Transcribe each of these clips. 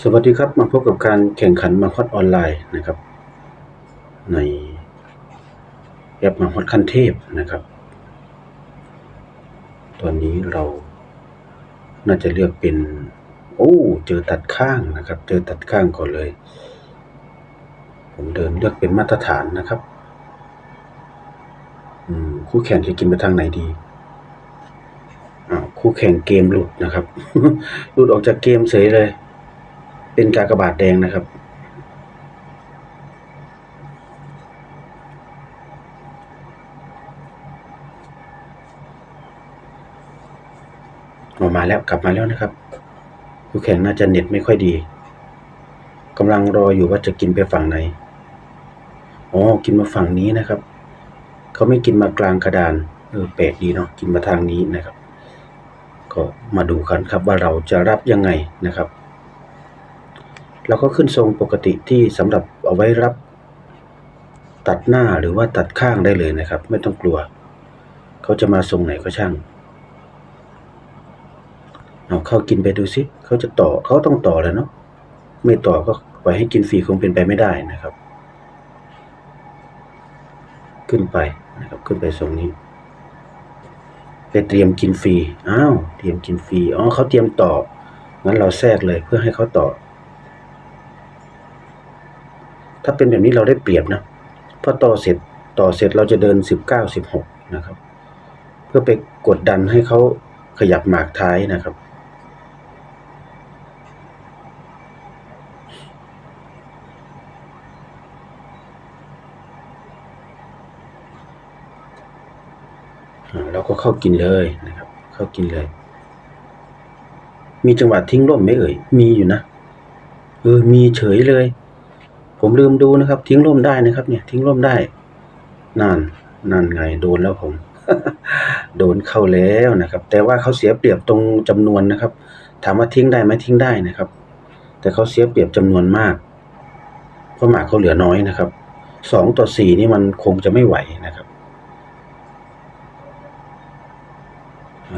สวัสดีครับมาพบกับการแข่งขันมาฮอดออนไลน์นะครับ ในแอปมาฮอดคันเทพนะครับ ตอนนี้เรา น่าจะเลือกเป็น โอ้เจอตัดข้างนะครับ เจอตัดข้างก่อนเลย ผมเดินเลือกเป็นมาตรฐานนะครับคู่แข่งจะกินไปทางไหนดีอ้าวคู่แข่งเกมหลุดนะครับ หลุดออกจากเกมเฉยเลย เป็นกากบาทแดงนะครับ ออกมาแล้วกลับมาแล้วนะครับคู่แข่งน่าจะเน็ตไม่ค่อยดีกำลังรออยู่ว่าจะกินไปฝั่งไหน อ๋อ กินมาฝั่งนี้นะครับ เขาไม่กินมากลางกระดาน เออ แปลกดีเนาะ กินมาทางนี้นะครับ ก็มาดูกันครับว่าเราจะรับยังไงนะครับ เราก็ขึ้นทรงปกติที่สำหรับเอาไว้รับตัดหน้าหรือว่าตัดข้างได้เลยนะครับ ไม่ต้องกลัว เขาจะมาทรงไหนก็ช่างเอาเข้ากินไปดูสิเขาจะต่อเขาต้องต่อแล้วเนาะไม่ต่อก็ปล่อยให้กินฟรีคงเป็นไปไม่ได้นะครับ ขึ้นไปนะครับขึ้นไปทรงนี้ไปเตรียมกินฟรีอ้าวเตรียมกินฟรีอ๋อเขาเตรียมต่องั้นเราแทรกเลยเพื่อให้เขาต่อ ถ้าเป็นแบบนี้เราได้เปรียบนะเพราะต่อเสร็จต่อเสร็จเราจะเดินสิบเก้าสิบหกนะครับ เพื่อไปกดดันให้เขาขยับหมากท้ายนะครับเราก็เข้ากินเลยนะครับ เข้ากินเลย มีจังหวะทิ้งร่มไหมเอ่ย มีอยู่นะ เออ มีเฉยเลย ผมลืมดูนะครับ ทิ้งร่มได้นะครับ เนี่ย ทิ้งร่มได้นั่นนั่นไงโดนแล้วผม โดนเข้าแล้วนะครับ แต่ว่าเขาเสียเปรียบตรงจำนวนนะครับ ถามว่าทิ้งได้ไหมทิ้งได้นะครับ แต่เขาเสียเปรียบจำนวนมากเพราะหมากเขาเหลือน้อยนะครับสองต่อสี่นี่มันคงจะไม่ไหวนะครับ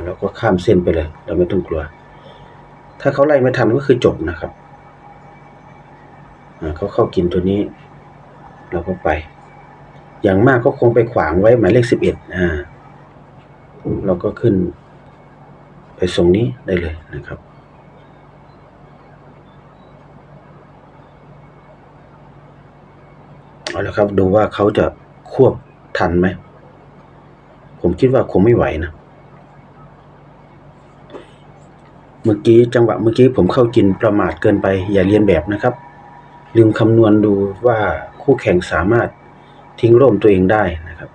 เราก็ข้ามเส้นไปเลย เราไม่ต้องกลัว ถ้าเขาไล่ไม่ทันก็คือจบนะครับ เขาเข้ากินตัวนี้ เราก็ไป อย่างมากก็คงไปขวางไว้หมายเลขสิบเอ็ดอ่า เราก็ขึ้น ไปทรงนี้ได้เลยนะครับเอาละครับดูว่าเขาจะควบทันไหม ผมคิดว่าคงไม่ไหวนะ เมื่อกี้จังหวะเมื่อกี้ผมเข้ากินประมาทเกินไป อย่าเรียนแบบนะครับ ลืมคำนวณดูว่าคู่แข่งสามารถทิ้งร่มตัวเองได้นะครับ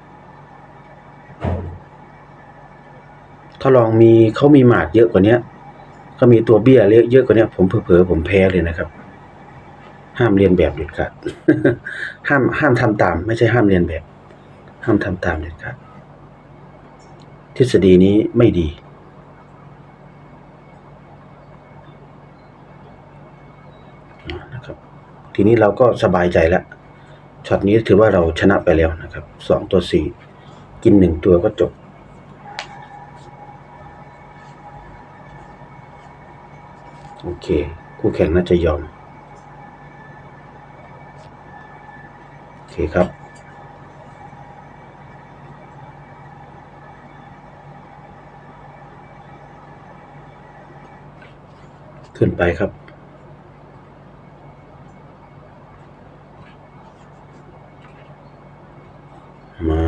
ถ้าลองมีเขามีหมากเยอะกว่านี้ยเขามีตัวเบี้ยเยอะเยอะกว่านี้ผมเผลอๆผมแพ้เลยนะครับ ห้ามเรียนแบบเด็ดขาดห้ามห้ามทำตาม ไม่ใช่ห้ามเรียนแบบ ห้ามทำตามเด็ดขาดทฤษฎีนี้ไม่ดี นะครับ ทีนี้เราก็สบายใจแล้วช็อตนี้ถือว่าเราชนะไปแล้วนะครับสองตัวสี่กินหนึ่งตัวก็จบ โอเค คู่แข่งน่าจะยอม โอเคครับขึ้นไปครับ มา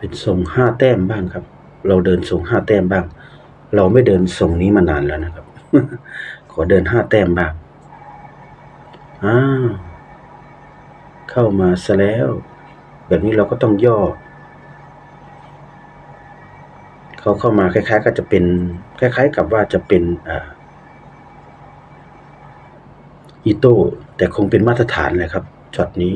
เป็นทรงห้าแต้มบ้างครับ เราเดินทรงห้าแต้มบ้าง เราไม่เดินทรงนี้มานานแล้วนะครับ ขอเดินห้าแต้มบ้างอ้าวเข้ามาซะแล้ว แบบนี้เราก็ต้องย่อ เขาเข้ามาคล้ายๆ ก็จะเป็น คล้าย ๆ กับว่าจะเป็นอ่าอีโต้แต่คงเป็นมาตรฐานเลยครับช็อตนี้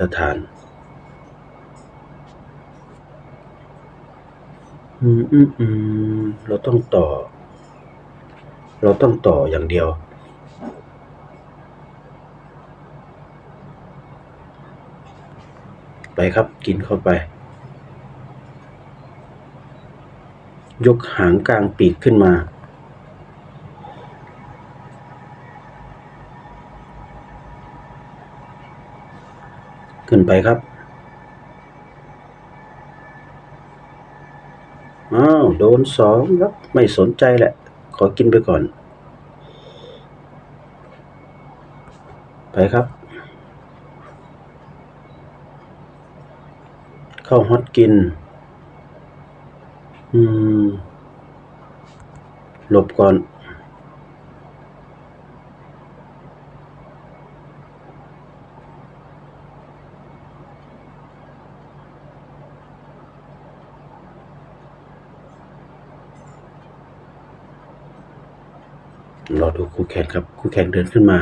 สถานอืมอืมอืมเราต้องต่อ เราต้องต่ออย่างเดียว ไปครับกินเข้าไป ยกหางกลางปีกขึ้นมา ขึ้นไปครับอ้าวโดนสองครับ ไม่สนใจแหละ ขอกินไปก่อน ไปครับ เข้าฮอตกิน อืม หลบก่อน รอดูคู่ แข่งครับ คู่แข่งเดินขึ้นมา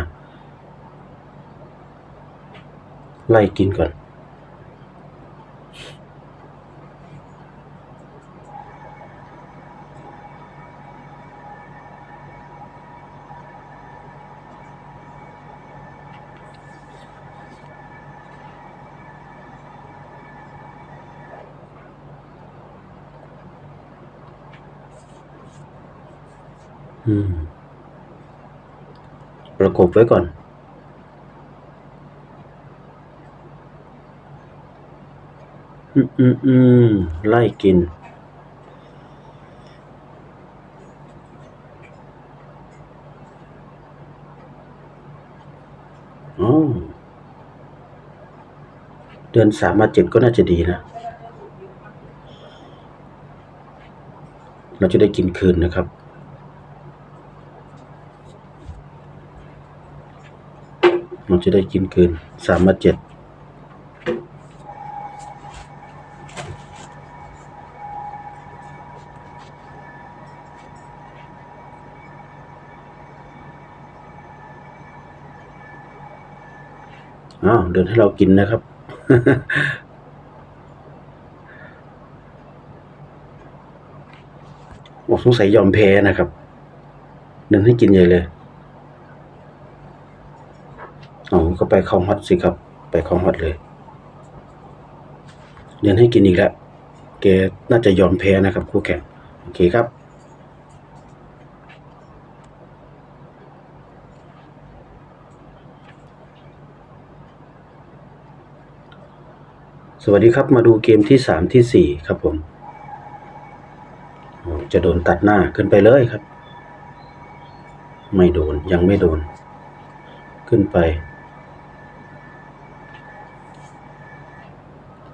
ไล่กินก่อน อืม ประกบไว้ก่อน อืมอืมอืมไล่กินอ๋อเดือนสามมาเจ็ดก็น่าจะดีนะ เราจะได้กินคืนนะครับ เราจะได้กินคืนสามมาเจ็ดอ้าวเดินให้เรากินนะครับ บอกสงสัยยอมแพ้นะครับ เดินให้กินใหญ่เลยอ๋อ ก็ไปเข้าฮอตสิครับ ไปเข้าฮอตเลย เดินให้กินอีกแล้วแกน่าจะยอมแพ้นะครับ คู่แข่งโอเคครับ สวัสดีครับมาดูเกมที่สามที่สี่ครับผมจะโดนตัดหน้าขึ้นไปเลยครับ ไม่โดนยังไม่โดน ขึ้นไป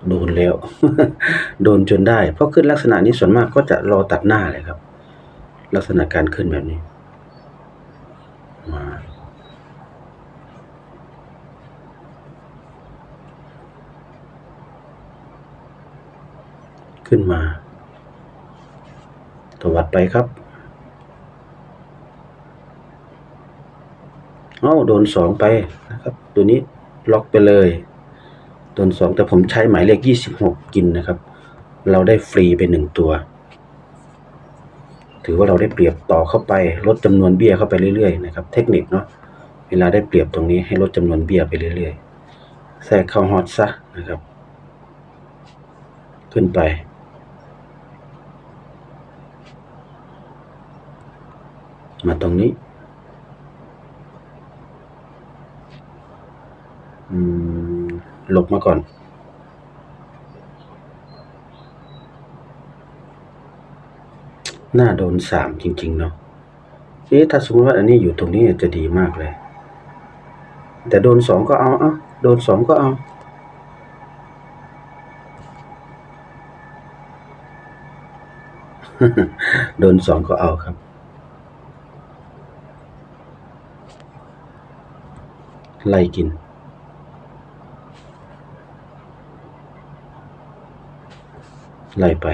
โดนแล้ว โดนจนได้ เพราะขึ้นลักษณะนี้ส่วนมากก็จะรอตัดหน้าเลยครับ ลักษณะการขึ้นแบบนี้มาขึ้นมาตวัดไปครับเอ้าโดนสองไปนะครับ ตัวนี้ล็อกไปเลย โดนสองแต่ผมใช้หมายเลขยี่สิบหกกินนะครับ เราได้ฟรีไปหนึ่งตัว ถือว่าเราได้เปรียบต่อเข้าไปลดจำนวนเบี้ยเข้าไปเรื่อยๆนะครับ เทคนิคเนาะเวลาได้เปรียบตรงนี้ให้ลดจำนวนเบี้ยไปเรื่อยๆแทรกเข้าฮอตซะนะครับ ขึ้นไปมาตรงนี้ อืม ลบมาก่อน หน้าโดนสามจริง ๆ เนาะเอ๊ะถ้าสมมติว่าอันนี้อยู่ตรงนี้จะดีมากเลย แต่โดนสองก็เอาอ้าโดนสองก็เอาโดนสองก็เอาครับ ไล่กิน ไล่ไป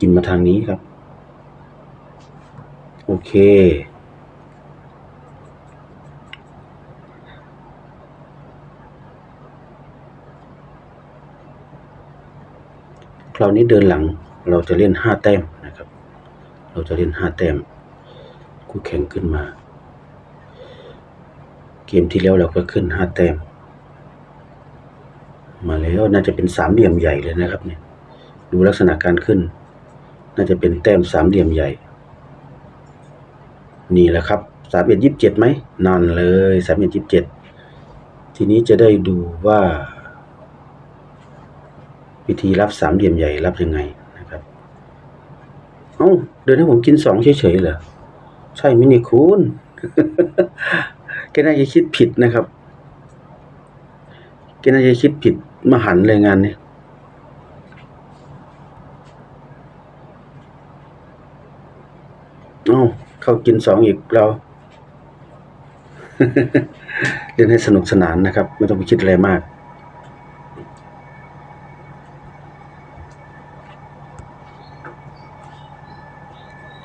กินมาทางนี้ครับ โอเค คราวนี้เดินหลังเราจะเล่นห้าแต้มนะครับ เราจะเล่นห้าแต้ม คู่แข่งขึ้นมา เกมที่แล้วเราก็ขึ้นห้าแต้ม มาแล้วน่าจะเป็นสามเหลี่ยมใหญ่เลยนะครับเนี่ยดูลักษณะการขึ้น น่าจะเป็นแต้มสามเหลี่ยมใหญ่ นี่แหละครับสามเอ็ดยี่สิบเจ็ดไหมนั่นเลยสามเอ็ดยี่สิบเจ็ดทีนี้จะได้ดูว่า วิธีรับสามเหลี่ยมใหญ่รับยังไงนะครับเอ้าเดินให้ผมกินสองเฉยๆเหรอใช่ไหมนี่คุณแกน่าจะคิดผิดนะครับแกน่าจะคิดผิด มาหันเลยงานนี้เอ้าเข้ากินสองอีกเรา เล่นให้สนุกสนานนะครับ ไม่ต้องไปคิดอะไรมาก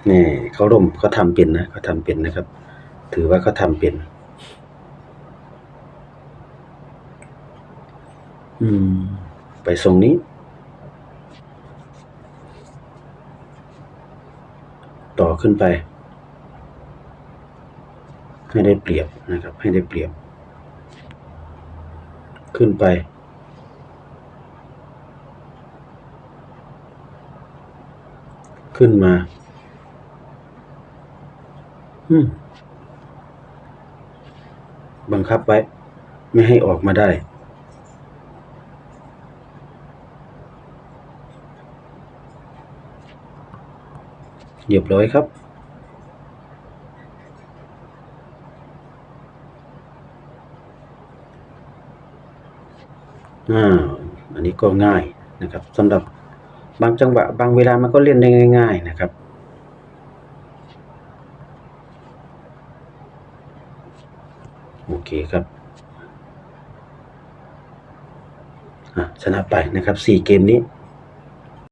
นี่เขาร่มเขาทำเป็นนะเขาทำเป็นนะครับ ถือว่าเขาทำเป็น อืม ไปทรงนี้ ต่อขึ้นไป ให้ได้เปรียบนะครับ ให้ได้เปรียบ ขึ้นไป ขึ้นมาอืมบังคับไว้ ไม่ให้ออกมาได้ เรียบร้อยครับ อ่า อันนี้ก็ง่ายนะครับสำหรับบางจังหวะบางเวลามันก็เล่นได้ง่าย ๆ นะครับโอเคครับอะชนะไปนะครับสี่เกมนี้